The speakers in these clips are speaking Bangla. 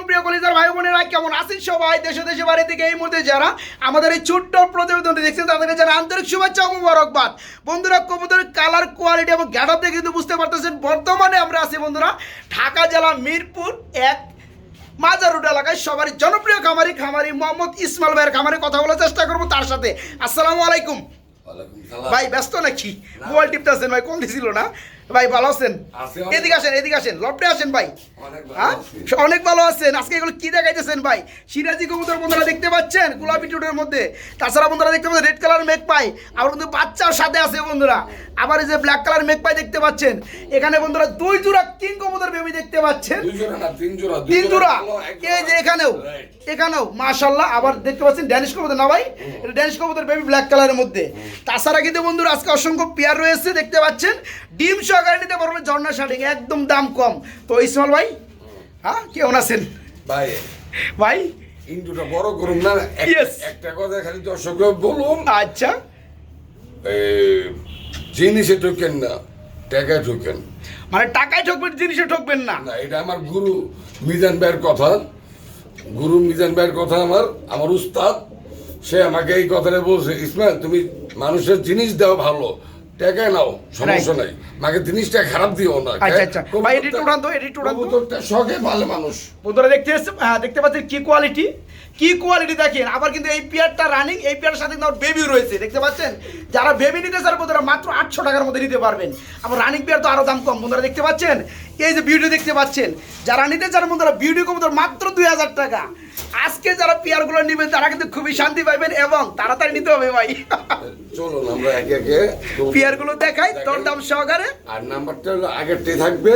আলাইকুম প্রিয় কলিজার ভাই বোনেরা কেমন আছেন সবাই? দেশে দেশে বাড়ি থেকে এই মুহূর্তে যারা আমাদের এই ছোট্ট প্রতিবেদনটি দেখছেন তাদেরকে যারা আন্তরিক শুভেচ্ছা ও মুবারকবাদ। বন্ধুরা কবুতরের কালার কোয়ালিটি এবং গ্যাডাপ দেখে কিন্তু বুঝতে পারতেছেন বর্তমানে আমরা আছি বন্ধুরা ঢাকা জেলা মিরপুর এক মাজার রোড এলাকায় সবারই জনপ্রিয় খামারি খামারি মোহাম্মদ ইসমাইল ভাইয়ের খামারে কথা বলার চেষ্টা করব তার সাথে। আসসালামু আলাইকুম। ভাই ব্যস্ত নাকি? মোবাইল টিপতেছেন ভাই কল দিছিল না? ভাই ভালো আছেন? এদিকে আসেন এদিকে আসেন। লপটে আসেন ভাই। অনেক ভালো হ্যাঁ? অনেক ভালো আছেন। আজকে এগুলো কি দেখাইতেছেন ভাই? সিরাজি কবুতর বন্ধুরা দেখতে পাচ্ছেন? গোলাপি টুটের মধ্যে। তাছাড়া বন্ধুরা দেখতে পাচ্ছেন রেড কালার মেঘ পাই আবার কিন্তু বাচ্চার সাথে আছে বন্ধুরা। আবার এই যে ব্ল্যাক কালার মেঘ পাই দেখতে পাচ্ছেন। এখানে বন্ধুরা দুই জোড়া কিং কবুতর বেবি দেখতে পাচ্ছেন। তিন জোড়া এই যে এখানেও. এখানেও মাশাল্লাহ আবার দেখতে পাচ্ছেন ড্যানিশ কবুতর না ভাই? এটা ড্যানিশ কবুতর বেবি ব্ল্যাক কালারের মধ্যে। তাছাড়া কিন্তু বন্ধুরা আজকে অসংখ্য পেয়ার রয়েছে দেখতে পাচ্ছেন। ডিম সহকারে নিতে পারবেন ঝর্ণা শার্টিং একদম দাম কম। তো ইসমাল ভাই হ্যাঁ কেমন আছেন? ভাই ভাই? ইন্টুটা বড় করুন না? একটা কথা খালি দর্শক বলুন। আচ্ছা। জিনিসে ঢুকেন না টাকায় ঢুকেন। মানে টাকায় ঠকবেন জিনিসে ঠকবেন না? না এটা আমার গুরু মিজান ভাইয়ের কথা। গুরু মিজান ভাইয়ের কথা আমার আমার উস্তাদ। সে আমাকে এই কথাটা বলছে ইসমাইল তুমি মানুষের জিনিস দাও ভালো টাকায় নাও সমস্যা নাই। মাকে জিনিসটা খারাপ দিও না আচ্ছা, আচ্ছা। ভাই, একটু উড়ান তো, একটু উড়ান তো। শখে ভালো মানুষ। বন্ধুরা দেখতে হ্যাঁ দেখতে পাচ্ছেন কি কোয়ালিটি কি কোয়ালিটি দেখেন? আবার কিন্তু এই পেয়ারটা রানিং এই পেয়ারের সাথে কিন্তু আমার বেবি রয়েছে দেখতে পাচ্ছেন? যারা বেবি নিতে চান বন্ধুরা মাত্র আটশো টাকার মধ্যে নিতে পারবেন। আবার রানিং পেয়ার তো আরও দাম কম বন্ধুরা দেখতে পাচ্ছেন? এই যে বিউটি দেখতে পাচ্ছেন যারা নিতে চান বন্ধুরা বিউটি কবুতর মাত্র দুই হাজার টাকা। আজকে যারা পেয়ারগুলো নেবেন তারা কিন্তু খুবই শান্তি পাবেন এবং তাড়াতাড়ি নিতে হবে ভাই। চলুন আমরা একে একে পেয়ারগুলো দেখাই তোর দাম সহকারে। আর নাম্বারটা হলো আগেরটাই থাকবে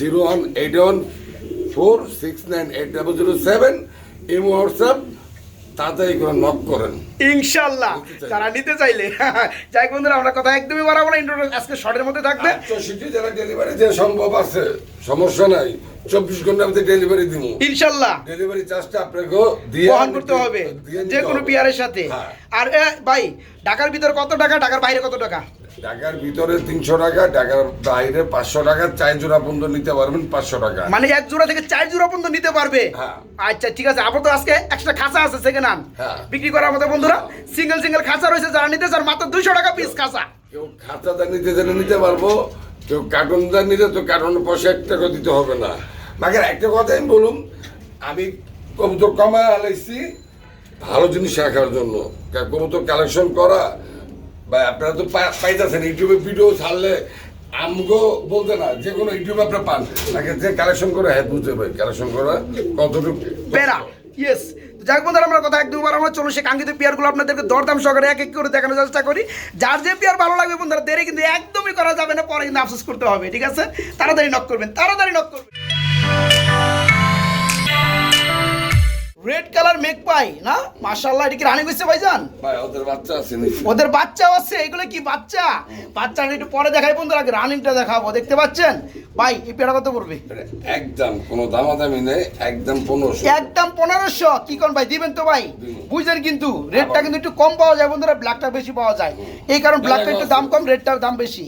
zero one eight one four six nine eight double zero seven imo WhatsApp তাড়াতাড়ি করে নক করেন। ইনশাল্লাহ। তারা নিতে চাইলে। যাই বন্ধুরা আমরা কথা একদমই বাড়াবো না। ইন্টারনেট আজকে শর্টের মধ্যে থাকবে। জেলা ডেলিভারি যে সম্ভব আছে সমস্যা নাই। চব্বিশ ঘণ্টার মধ্যে ডেলিভারি দিব ইনশাল্লাহ। ডেলিভারি চার্জটা আপনাকে দিয়ে বহন করতে হবে। যে কোনো। পিয়ারের সাথে। হ্যাঁ। আর ভাই ঢাকার ভিতরে কত টাকা? ঢাকার বাইরে কত টাকা? ঢাকার ভিতরে তিনশো টাকা ঢাকার বাইরে পাঁচশো টাকা চার জোড়া পর্যন্ত নিতে পারবেন পাঁচশো টাকা। মানে এক জোড়া থেকে চার জোড়া পর্যন্ত নিতে পারবে? হ্যাঁ। আচ্ছা ঠিক আছে আপাতত আজকে একটা খাঁচা আছে সেকেন্ড হ্যান্ড হ্যাঁ। বিক্রি করার মতো বন্ধুরা সিঙ্গেল সিঙ্গেল খাঁচা রয়েছে যারা নিতে চান মাত্র দুইশো টাকা পিস খাঁচা কেউ খাতাটা নিতে চাইলে নিতে পারব কেউ কার্টুনটা নিলে তো কার্টুনের পয়সা এক টাকা দিতে হবে না। মাকে একটা কথা আমি বলুন আমি কবুতর কমা আলাইছি ভালো জিনিস রাখার জন্য। কবুতর কালেকশন করা বা আপনারা তো পাইতেছেন, ইউটিউবে ভিডিও ছাড়লে আমগো বলতে না, যে কোনো ইউটিউবে আপনারা পান। তাকে যে কালেকশন করে হ্যাঁ বুঝতে পারি কালেকশন করা কতটুকু? বেড়া ইয়েস যাক বন্ধুরা, আমরা কথা এক, দুবার আমরা চলো সে কাঙ্ক্ষিত পেয়ারগুলো আপনাদেরকে দরদাম সহকারে এক এক করে দেখানোর চেষ্টা করি। যার যে পেয়ার ভালো লাগবে বন্ধুরা, দেরি কিন্তু একদমই করা যাবে না, পরে কিন্তু আফসোস করতে হবে, ঠিক আছে? তাড়াতাড়ি নক করবেন, তাড়াতাড়ি নক করবেন। রেড কালার মেক পাই না? মাশাআল্লাহ এটা কি রানিং হয়েছে ভাইজান? ভাই ওদের বাচ্চা আছে ওদের বাচ্চাও আছে এগুলো কি বাচ্চা? বাচ্চাটা একটু পরে দেখাই বন্ধুরা আগে রানিংটা দেখাবো দেখতে পাচ্ছেন? ভাই এই পেয়ারা কত পড়বে? একদম কোনো দামাদামি নেই একদম পনেরোশো। একদম পনেরোশো কি কোন ভাই দিবেন তো ভাই? বুঝলেন কিন্তু রেটটা কিন্তু একটু কম পাওয়া যায় বন্ধুরা ব্ল্যাকটা বেশি পাওয়া যায়। এই কারণ ব্ল্যাকটা একটু দাম কম রেটটার দাম বেশি।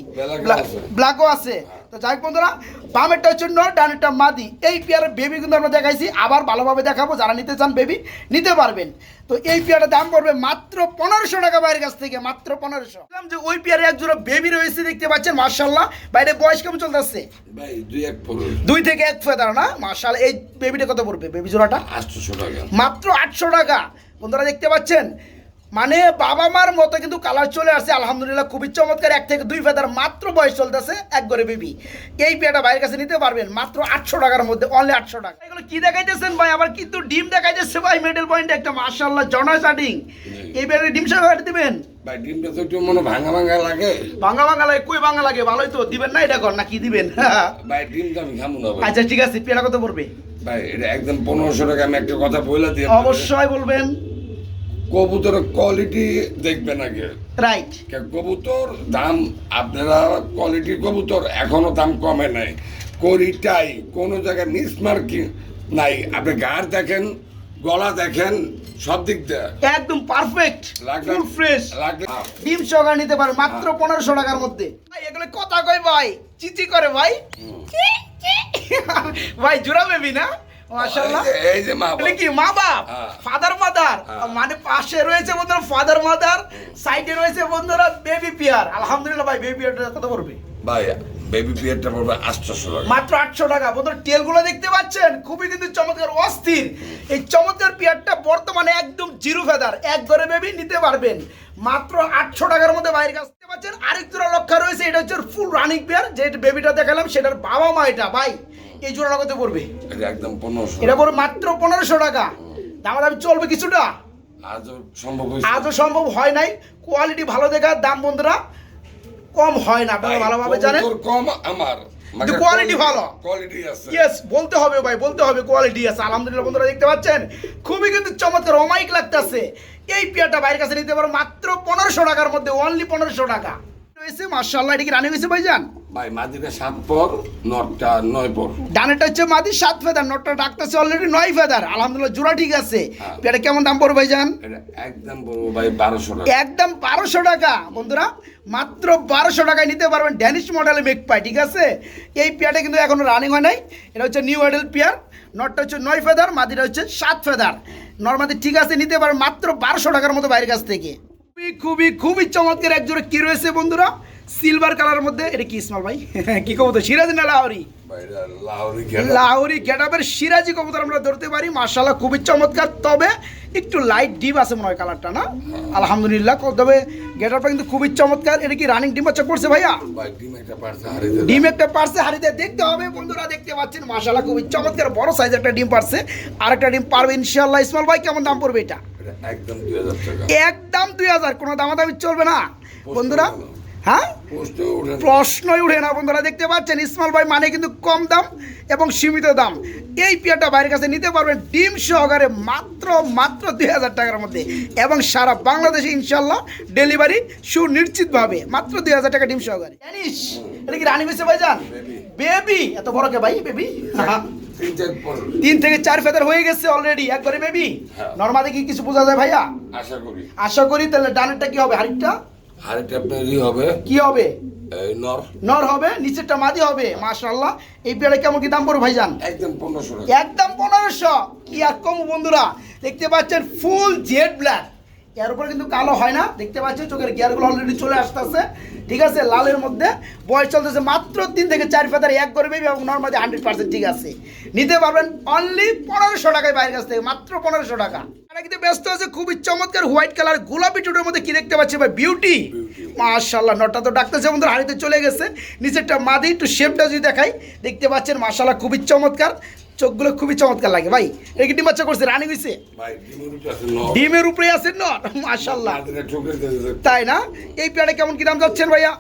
ব্ল্যাকও আছে। তো যাই হোক বন্ধুরা বামেরটা হচ্ছে নর ডানেরটা মাদি। এই পেয়ারের বেবি কিন্তু আমরা দেখাইছি আবার ভালোভাবে দেখাবো যারা নিতে চান বেবি নিতে পারবেন। তো এই পেয়ারটার দাম পড়বে মাত্র পনেরোশো টাকা বাইরের কাছ থেকে মাত্র পনেরোশো। যে ওই পেয়ারে এক জোড়া বেবি রয়েছে দেখতে পাচ্ছেন মার্শাল্লাহ বাইরে বয়স কেমন চলতেছে? দুই থেকে এক ফেদার না? মার্শাল এই বেবিটা কত পড়বে বেবি জোড়াটা? আটশোশো টাকা। মাত্র আটশো টাকা। বন্ধুরা দেখতে পাচ্ছেন মানে বাবা মার মতো কিন্তু কালার চলে আসছে আলহামদুলিল্লাহ খুবই চমৎকার। এক থেকে দুই ফেদার মাত্র বয়স চলতেছে এক করে বেবি। এই পেয়াটা বাইরের কাছে নিতে পারবেন মাত্র আটশো টাকার মধ্যে অনলি আটশো টাকা। এগুলো কি দেখাইতেছেন ভাই? আবার কিন্তু ডিম দেখাইতেছে ভাই মেডেল পয়েন্ট একটা মার্শাল্লাহ জনা স্টার্টিং এই পেয়ারে ডিম সহ কাটি দিবেন? ভাই ডিমটা তো একটু মনে ভাঙা ভাঙা লাগে। লাগে কই লাগে? ভালোই তো দিবেন না এটা কর না কি দিবেন? ভাই ডিম তো আমি খামু না ভাই। আচ্ছা ঠিক আছে পেয়ারা কত পড়বে? ভাই এটা একদম পনেরোশো টাকা আমি একটা কথা বলে দিই অবশ্যই বলবেন। কবুতরের কোয়ালিটি দেখবেন আগে। রাইট কে- কবুতর দাম আপনারা কোয়ালিটির কবুতর এখনও দাম কমে নাই। করিটাই কোনো জায়গায় মিসমার্কিং নাই। আপনি গাড় দেখেন গলা দেখেন সব দিক দিয়ে। একদম পারফেক্ট ফুল ফ্রেশ ডিম সহকারে নিতে পারে মাত্র পনেরোশো টাকার মধ্যে। ভাই এগুলো কথা কয় ভাই চিচি করে ভাই। ভাই জোড়া বেবি না? এই যে- মা কি মা বাপ? হ্যাঁ। ফাদার মাদার হ্যাঁ। মানে পাশে রয়েছে বন্ধুরা ফাদার মাদার সাইডে রয়েছে বন্ধুরা বেবি পিয়ার আলহামদুলিল্লাহ ভাই বেবি পিয়ারটা কত পড়বে? ভাই বেবি পিয়ারটা পড়বে আটশোশো টাকা। মাত্র আটশো টাকা। বন্ধুরা টেলগুলো দেখতে পাচ্ছেন? খুবই কিন্তু চমৎকার অস্থির। এই চমৎকার পিয়ারটা বর্তমানে একদম জিরো ফেদার এক ঘরে বেবি নিতে পারবেন। মাত্র আটশো টাকার মধ্যে বাইরের কাছ থেকে পাচ্ছেন। আরেক জোড়া লক্ষ্য রয়েছে এটা হচ্ছে ফুল রানিং পেয়ার যে বেবিটা দেখালাম সেটার বাবা মা এটা। ভাই এই জোড়াটা কত পড়বে? একদম পনেরোশো। এটা পড়বে মাত্র পনেরোশো টাকা। দামাদামি চলবে কিছুটা? আজও সম্ভব আজও সম্ভব হয় নাই। কোয়ালিটি ভালো দেখার দাম বন্ধুরা কম হয় না আপনারা ভালোভাবে জানেন। কম আমার। কিন্তু কোয়ালিটি ভালো। কোয়ালিটি আছে। ইয়েস বলতে হবে ভাই বলতে হবে কোয়ালিটি আছে। আলহামদুলিল্লাহ বন্ধুরা দেখতে পাচ্ছেন? খুবই কিন্তু চমৎকার অমাইক লাগতেছে। এই পেয়ারটা বাইরের কাছে নিতে পারো মাত্র পনেরোশো টাকার মধ্যে অনলি পনেরোশো টাকা। রয়েছে মার্শাল্লাহ এটা কি রানি হয়েছে ভাইজান? ভাই মাদিটা সাত পর নটটা নয় পর। ডানেটা হচ্ছে মাদি সাত ফেদার নটটা ডাকতেছে অলরেডি নয় ফেদার। আলহামদুলিল্লাহ জোড়া ঠিক আছে। হ্যাঁ। কেমন দাম পড়বে ভাইজান? একদম ভাই বারোশো টাকা। একদম বারোশো টাকা। বন্ধুরা মাত্র বারোশো টাকায় নিতে পারবেন ড্যানিশ মেক পাই ঠিক আছে? এই পেয়ারটা কিন্তু এখনও রানিং হয় নাই। এটা হচ্ছে নিউ মডেল পেয়ার নটটা হচ্ছে নয় ফেদার মাদিটা হচ্ছে সাত ফেদার। নর্মাদি ঠিক আছে নিতে পারবেন মাত্র বারোশো টাকার মতো বাইরের কাছ থেকে। খুবই খুবই খুবই চমৎকার এক জোড়া কি রয়েছে বন্ধুরা? সিলভার কালারের মধ্যে এটা কি ইসমাল ভাই? কি কবো তো সিরাজ না লাহরি? লাহোরি গেটাপের সিরাজি কবুতর আমরা ধরতে পারি মার্শাল্লাহ খুবই চমৎকার। তবে একটু লাইট ডিপ আছে মনে হয় কালারটা না? আলহামদুলিল্লাহ তবে গেটারটা কিন্তু খুবই চমৎকার। এটা কি রানিং ডিম বাচ্চা করছে ভাইয়া? ডিম একটা পারছে হারিতে দেখতে হবে বন্ধুরা দেখতে পাচ্ছেন মার্শাল্লাহ খুবই চমৎকার। বড় সাইজ একটা ডিম পারছে আর একটা ডিম পারবে ইনশাল্লাহ ইসমাল ভাই কেমন দাম পড়বে এটা? এটা একদম দুই হাজার টাকা। একদম দুই হাজার কোনো দামাদামি চলবে না। বন্ধুরা হ্যাঁ। প্রশ্নই উঠে না। বন্ধুরা দেখতে পাচ্ছেন ইসমাল ভাই মানে কিন্তু কম দাম এবং সীমিত দাম। এই পেয়ারটা বাইরের কাছে নিতে পারবেন ডিম সহকারে মাত্র মাত্র দুই হাজার টাকার মধ্যে এবং সারা বাংলাদেশে ইনশাল্লাহ ডেলিভারি সুনিশ্চিতভাবে মাত্র দুই হাজার টাকা ডিম সহকারে। জানিস এটা কি রানী হয়েছে ভাই যান বেবি এত বড় কে ভাই বেবি তিন তিন থেকে চার ফেদার হয়ে গেছে অলরেডি একবারে বেবি হ্যাঁ। নর্মালি কি কিছু বোঝা যায় ভাইয়া? আশা করি। আশা করি তাহলে ডানেরটা কি হবে? হাড়িটা এটা আপনার ই হবে। কি হবে? এই নর। নর হবে নিচেরটা মাদি হবে মাশাআল্লাহ। এই পেয়ারে কেমন কি দাম পড়বে ভাইজান? একদম পনেরোশো একদম পনেরোশো। কি আর কম বন্ধুরা? দেখতে পাচ্ছেন ফুল জেড ব্ল্যাক এর উপরে কিন্তু কালো হয় না। দেখতে পাচ্ছেন চোখের গিয়ারগুলো অলরেডি চলে আসতেছে। ঠিক আছে লালের মধ্যে। বয়স চলতেছে মাত্র তিন থেকে চার ফেদার এক করে বেবি এবং নর্মালি হান্ড্রেড পার্সেন্ট ঠিক আছে। নিতে পারবেন অনলি পনেরোশো টাকায় বাইরের কাছ থেকে মাত্র পনেরোশো টাকা। এটা কিন্তু ব্যস্ত আছে খুবই চমৎকার হোয়াইট কালার গোলাপি টুটের মধ্যে কি দেখতে পাচ্ছি ভাই? বিউটি মাশাল্লাহ নটটা তো ডাকতেছে বন্ধুরা হাড়িতে চলে গেছে। নিচেরটা মাদি একটু শেপটা যদি দেখাই দেখতে পাচ্ছেন মাশাল্লাহ খুবই চমৎকার। চোখগুলো খুবই চমৎকার লাগে ভাই। এটা কি ডিম বাচ্চা করছে? রানি হয়েছে ভাই ডিমের উপরে আছে নট মাশাল্লাহ তাই না? এই পেয়ারে কেমন কি দাম যাচ্ছেন ভাইয়া?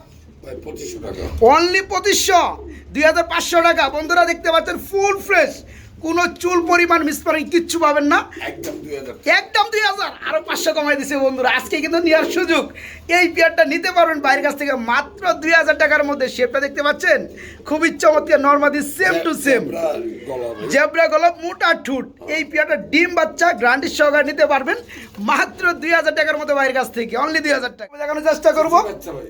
ভাই পঁচিশশো টাকা। অনলি পঁচিশশো। দুই হাজার পাঁচশো টাকা। বন্ধুরা দেখতে পাচ্ছেন ফুল ফ্রেশ কোনো চুল পরিমাণ মিস মিসপারিং কিচ্ছু পাবেন না। একদম দুই হাজার। একদম দুই হাজার। আরও পাঁচশো কমাই দিছে বন্ধুরা। আজকে কিন্তু নেওয়ার সুযোগ। এই পেয়ারটা নিতে পারবেন বাইরের কাছ থেকে মাত্র দুই হাজার টাকার মধ্যে। শেপটা দেখতে পাচ্ছেন? খুবই চমৎকার। নর্মাদি সেম টু সেম। জেব্রা গলপ মোটা ঠুট। এই পেয়ারটা ডিম বাচ্চা গ্রান্ডির সহকারে নিতে পারবেন। মাত্র দুই হাজার টাকার মতো বাইরের কাছ থেকে। অনলি দুই হাজার টাকা। দেখানোর চেষ্টা করব।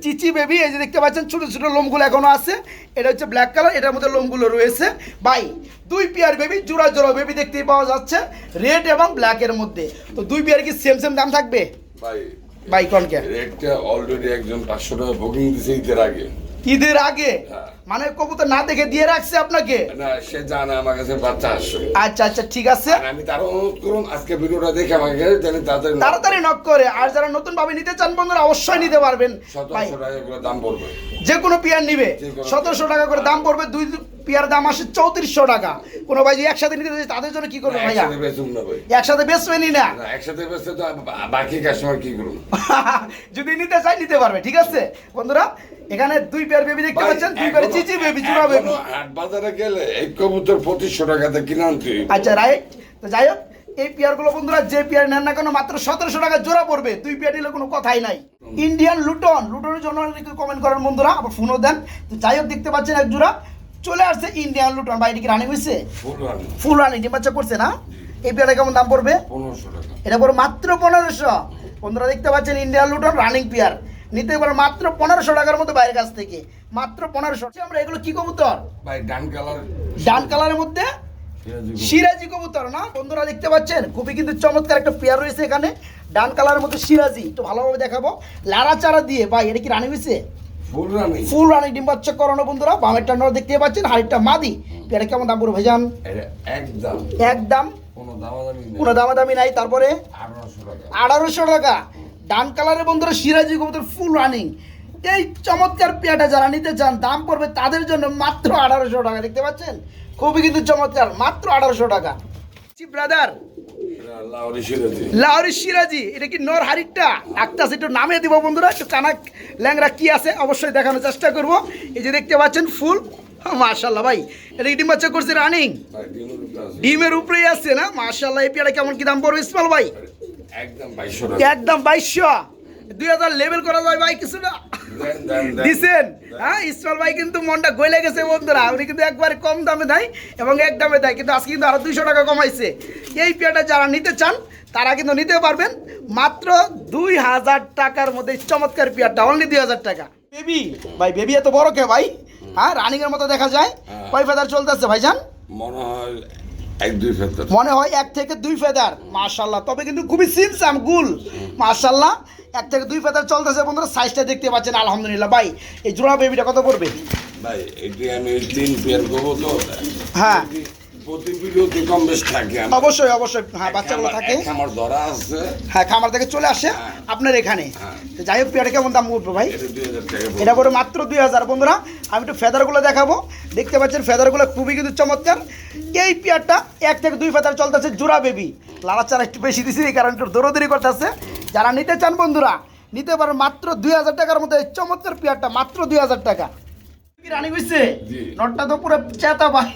চিচি বেবি এই যে দেখতে পাচ্ছেন ছোট ছোট লোমগুলো এখনও আছে। এটা হচ্ছে ব্ল্যাক কালার এটার মধ্যে লোমগুলো রয়েছে। বাই দুই পেয়ার বেবি জোড়া জোড়া বেবি দেখতেই পাওয়া যাচ্ছে রেড এবং ব্ল্যাকের মধ্যে। তো দুই পেয়ার কি সেম সেম দাম থাকবে? ভাই বাই কনকে রেটটা অলরেডি একজন পাঁচশো টাকা বুকিং দিছে ঈদের আগে। ঈদের আগে? হ্যাঁ। মানে কবুতর না দেখে দিয়ে রাখছে আপনাকে? না সে জানে আমার কাছে বাচ্চা আসছে। আচ্ছা আচ্ছা ঠিক আছে। আমি তারও অনুরোধ করুন আজকে ভিডিওটা দেখে আমাকে জানি তাড়াতাড়ি তাড়াতাড়ি নক করে। আর যারা নতুন ভাবে নিতে চান বন্ধুরা অবশ্যই নিতে পারবেন। ভাই সতেরোশো টাকা করে দাম পড়বে। যে কোনো পিয়ার নিবে। সতেরোশো টাকা করে দাম পড়বে দুই পিয়ার দাম আসে চৌত্রিশশো টাকা। কোনো ভাই একসাথে নিতে চাই তাদের জন্য কি করবে ভাইয়া? একসাথে বেচুন না একসাথে বেচবেনই না না, একসাথে বেচতে তো বাকি কাস্টমার কি করুন যদি নিতে চাই নিতে পারবে ঠিক আছে? বন্ধুরা এখানে দুই পেয়ার বেবি দেখতে পাচ্ছেন দুই পেয়ার চিচি বেবি চূড়া বেবি বাজারে গেলে এই কবুতর পঁচিশশো টাকাতে কিনে আনতে আচ্ছা রাইট। তো যাই হোক এই পেয়ারগুলো বন্ধুরা যে পেয়ার নেন না কেন মাত্র সতেরোশো টাকা জোড়া পড়বে। দুই পেয়ার নিলে কোনো কথাই নাই। ইন্ডিয়ান লুটন লুটনের জন্য কমেন্ট করেন বন্ধুরা আবার ফোনও দেন। তো যাই হোক দেখতে পাচ্ছেন এক জোড়া। চলে আসছে ইন্ডিয়ান লুটন বাইরে কি রানিং হয়েছে? ফুল রান রানিং ডিম বাচ্চা করছে না? এই পেয়ারটা কেমন দাম পড়বে? এটা পড়বে মাত্র পনেরোশো। বন্ধুরা দেখতে পাচ্ছেন ইন্ডিয়ান লুটন রানিং পেয়ার নিতে পারে মাত্র পনেরোশো টাকার মতো বাইরের কাছ থেকে। মাত্র পনেরোশো। আমরা এগুলো কি কবুতর? ভাই ডান কালার ডান কালারের মধ্যে সিরাজি কবুতর। না? বন্ধুরা দেখতে পাচ্ছেন? খুবই কিন্তু চমৎকার একটা পেয়ার রয়েছে এখানে। ডান কালারের মধ্যে সিরাজি একটু ভালোভাবে দেখাবো। লাড়া চারা দিয়ে ভাই এটা কি রানি হয়েছে ফুল রানি। ডিম বাচ্চা করানো বন্ধুরা। বামেরটা নর দেখতে পাচ্ছেন হাড়িটা মাদি। পেয়ারা কেমন দাম পড়বে ভাইজান? একদম। একদম। কোনো দামাদামি নেই। নাই। তারপরে আঠারোশো টাকা। ডান কালারের বন্ধুরা সিরাজি কবুতর ফুল রানিং। এই চমৎকার পেয়াটা যারা নিতে চান দাম পড়বে তাদের জন্য মাত্র আঠারোশো টাকা। দেখতে পাচ্ছেন? খুবই কিন্তু চমৎকার মাত্র আঠারোশো টাকা। ব্রাদার এটা লাহোরি সিরাজি। এটা কি নর হারিকটা? আছে একটু নামে দিব বন্ধুরা একটু কানা ল্যাংরা কি আছে অবশ্যই দেখানোর চেষ্টা করব। এই যে দেখতে পাচ্ছেন ফুল। মাশাল্লাহ ভাই এটা কি ডিম বাচ্চা করছে রানিং ডিমের উপরেই আছে না? মাশাল্লাহ এই পেয়ারা কেমন কি দাম পড়বে ইসমাল ভাই? একদম বাইশশো একদম বাইশশো। দুই হাজার লেভেল করা যায় ভাই কিছুটা দিছেন? হ্যাঁ ইসমাল ভাই কিন্তু মনটা গলে গেছে বন্ধুরা। উনি কিন্তু একবারে কম দামে দেয় এবং এক দামে দেয়। কিন্তু আজকে কিন্তু আরও দুইশো টাকা কমাইছে। এই পেয়াটা যারা নিতে চান তারা কিন্তু নিতে পারবেন। মাত্র দুই হাজার টাকার মধ্যে চমৎকার পেয়ারটা অনলি দুই হাজার টাকা। বেবি ভাই বেবি এত বড় কে ভাই? হ্যাঁ রানিং এর মতো দেখা যায়। হ্যাঁ। কয় ফেদার চলতেছে ভাইজান? মনে হয় এক দুই ফেরত মনে হয় এক থেকে দুই ফেদার মাশাল্লাহ তবে কিন্তু খুবই সিমসাম গুল মাশাল্লাহ এক থেকে দুই ফেদার চলতেছে বন্ধুরা সাইজটা দেখতে পাচ্ছেন আলহামদুলিল্লাহ। ভাই এই জোড়া বেবিটা কত পড়বে? ভাই এটি আমি তিন পেয়ার করব তো। হ্যাঁ। অবশ্যই অবশ্যই। হ্যাঁ বাচ্চাগুলো থাকে। এক ধরা আছে। হ্যাঁ খামার থেকে চলে আসে হ্যাঁ। আপনার এখানে। যাই হোক পেয়ারটা কেমন দাম উঠবে ভাই? এটা করে মাত্র দুই হাজার। বন্ধুরা আমি একটু ফেদারগুলো দেখাবো। দেখতে পাচ্ছেন ফেদারগুলো খুবই কিন্তু চমৎকার। এই পেয়ারটা এক থেকে দুই ফেদার চলতেছে জোড়া বেবি লালা চারা একটু বেশি দিছি এই কারণে একটু দৌড়দৌড়ি করতেছে। যারা নিতে চান বন্ধুরা নিতে পারেন মাত্র দুই হাজার টাকার মধ্যে। এই চমৎকার পেয়ারটা মাত্র দুই হাজার টাকা। নটটা তো পুরো চেতা ভাই।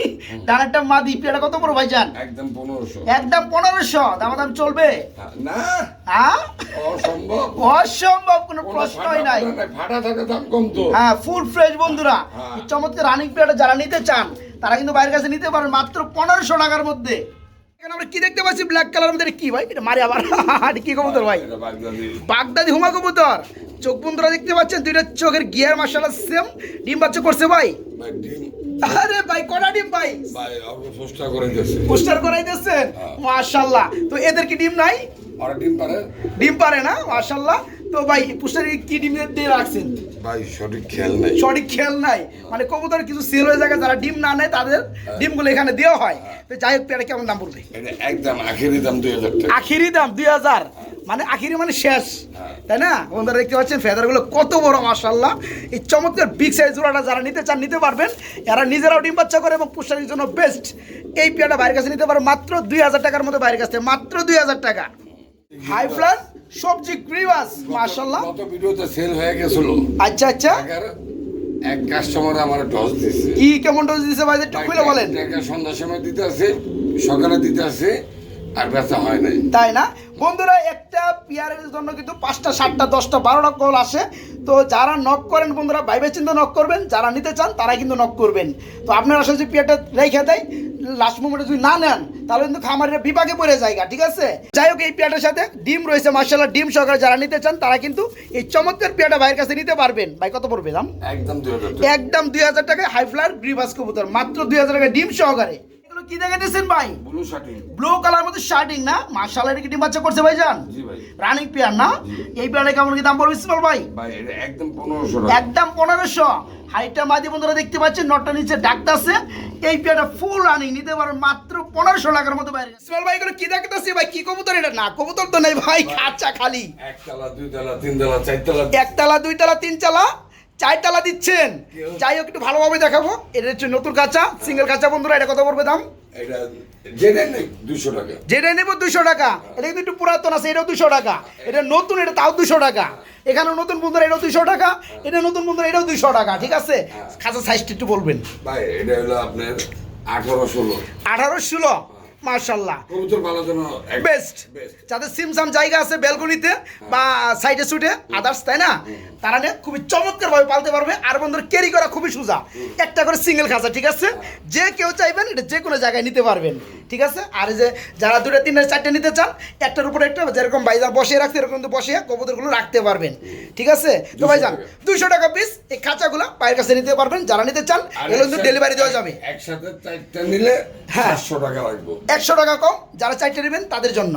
ডানেরটা মাদি পেয়ারটা কত বড় ভাই যান একদম পনেরোশো। একদম চলবে? না। হ্যাঁ অসম্ভব। অসম্ভব কোনো প্রশ্নই নাই। ফাটা থাকে দাম কম তো। হ্যাঁ ফুল ফ্রেশ বন্ধুরা। হ্যাঁ। চমৎকার রানিং যারা নিতে চান তারা কিন্তু বাইরের কাছে নিতে পারেন মাত্র পনেরোশো টাকার মধ্যে। আমরা কি দেখতে পাচ্ছি? ব্ল্যাক কালার মধ্যে কি ভাই? এটা মারি আবার। কি কবুতর ভাই? বাগদাদি। বাগদাদি হুমা কবুতর। চোখ বন্ধুরা দেখতে পাচ্ছেন? দুইটা চোখের গিয়ার মাসালা সেম ডিম বাচ্চা করছে ভাই? ভাই আরে ভাই কটা ডিম ভাই? পোস্টার করাই হ্যাঁ। মাশাল্লাহ তো এদের কি ডিম নাই? ডিম পারে। ডিম পারে না মাশাল্লাহ তো ভাই পোস্টারে কি ডিম দিয়ে রাখছেন? ভাই সঠিক খেয়াল নাই। সঠিক খেয়াল নাই। মানে কবুতর কিছু সেল হয়ে যায় যারা ডিম না নেয় তাদের ডিমগুলো এখানে দেওয়া হয়। তো যাই হোক পেয়ারা কেমন দাম পড়বে? একদম আখেরি দাম দুই হাজার টাকা। আখিরি দাম দুই হাজার। মানে আখিরি মানে শেষ। হ্যাঁ। তাই না? বন্ধুরা দেখতে পাচ্ছেন ফেদারগুলো কত বড় মাসাল্লাহ এই চমৎকার বিগ সাইজ জোড়াটা যারা নিতে চান নিতে পারবেন। এরা নিজেরাও ডিম বাচ্চা করে এবং পুষ্টারির জন্য বেস্ট এই পেয়ারটা বাইরের কাছে নিতে পারে মাত্র দুই হাজার টাকার মতো বাইরের কাছে। মাত্র দুই হাজার টাকা। হাই ফ্লাস সবজি গ্রিবাস মাসাল্লাহ গত ভিডিওতে সেল হয়ে গেছিল। আচ্ছা আচ্ছা। এক কাস্টমার আমার টস দিছে। কি কেমন ডোজ দিছে ভাই? একটু খুলে বলেন। টাকা সন্ধ্যার সময় দিতে আছে সকালে দিতে আছে আর ব্যথা হয় নাই। তাই না? বন্ধুরা একটা পিয়ারের জন্য কিন্তু পাঁচটা সাতটা দশটা বারোটা কল আসে। তো যারা নক করেন বন্ধুরা ভাইবে চিন্তা নক করবেন। যারা নিতে চান তারা কিন্তু নক করবেন। তো আপনারা আসলে যদি পিয়ারটা রেখে দেয় লাস্ট মোমেন্টে যদি না নেন তাহলে কিন্তু খামারের বিভাগে পড়ে জায়গা ঠিক আছে? যাই হোক এই পেয়াটার সাথে ডিম রয়েছে মার্শাল্লাহ ডিম সহকারে যারা নিতে চান তারা কিন্তু এই চমৎকার পেয়াটা ভাইয়ের কাছে নিতে পারবেন। ভাই কত পড়বে দাম? একদম দুই হাজার টাকা। একদম দুই হাজার টাকায় হাইফ্লার গ্রিভাস কবুতর মাত্র দুই হাজার টাকা ডিম সহকারে। কি দেখে দিয়েছেন ভাই? ব্লু শার্টিং ব্লু কালার মধ্যে শার্টিং না? মার্শাল এটা কি ডিম বাচ্চা করছে ভাই জান জি ভাই। রানিং পেয়ার না? এই পেয়ারে কেমন কি দাম পড়বে ইসমাল ভাই? ভাই এটা একদম পনেরোশো টাকা। একদম পনেরোশো। হাইটটা মাঝে বন্ধুরা দেখতে পাচ্ছেন নটটা নিচে ডাকতেছে এই পেয়ারটা ফুল রানিং নিতে পারেন মাত্র পনেরোশো টাকার মতো বাইরে। ইসমাল ভাই এগুলো কি দেখতেছি ভাই? কি কবুতর এটা? না কবুতর তো নেই ভাই খাঁচা খালি। একতলা দুইতলা তিনতলা চারতলা। একতলা দুইতলা তিনতলা? চারতলা দিচ্ছেন। যাই হোক একটু ভালোভাবে দেখাবো। এটা হচ্ছে নতুন কাঁচা সিঙ্গেল কাঁচা বন্ধুরা এটা কত পড়বে দাম? জেনে যেটা নেব দুশো টাকা। এটা কিন্তু একটু পুরাতন আছে এটাও দুশো টাকা। এটা নতুন এটা তাও দুশো টাকা। এখানে নতুন বন্ধুরা এটাও দুশো টাকা। এটা নতুন বন্ধুরা এটাও দুশো টাকা ঠিক আছে? খাঁচা সাইজটা একটু বলবেন। ভাই এটা হলো আপনার আঠারো ষোলো। আঠারো ষোলো? মার্শাল্লাহ জন্য এক- বেস্ট. যাদের সিমসাম জায়গা আছে ব্যালকনিতে বা সাইডে সুটে আদার্স তাই না? তারা নিয়ে খুবই চমৎকার ভাবে পালতে পারবে। আর বন্ধুরা ক্যারি করা খুবই সোজা। একটা করে সিঙ্গেল খাঁচা ঠিক আছে? যে কেউ চাইবেন এটা যে কোনো জায়গায় নিতে পারবেন ঠিক আছে? আর যে যারা দুটো তিনটা চারটে নিতে চান একটার উপরে একটা যেরকম ভাইজান বসিয়ে রাখছে এরকম কিন্তু বসিয়ে কবুতরগুলো রাখতে পারবেন ঠিক আছে? তো 200 ভাইজান। দুইশো টাকা। পিস এই খাঁচাগুলো পায়ের কাছে নিতে পারবেন। যারা নিতে চান এগুলো কিন্তু ডেলিভারি দেওয়া যাবে। একসাথে চারটা নিলে হ্যাঁ। টাকা লাগবে। একশো টাকা কম যারা চারটে নেবেন তাদের জন্য।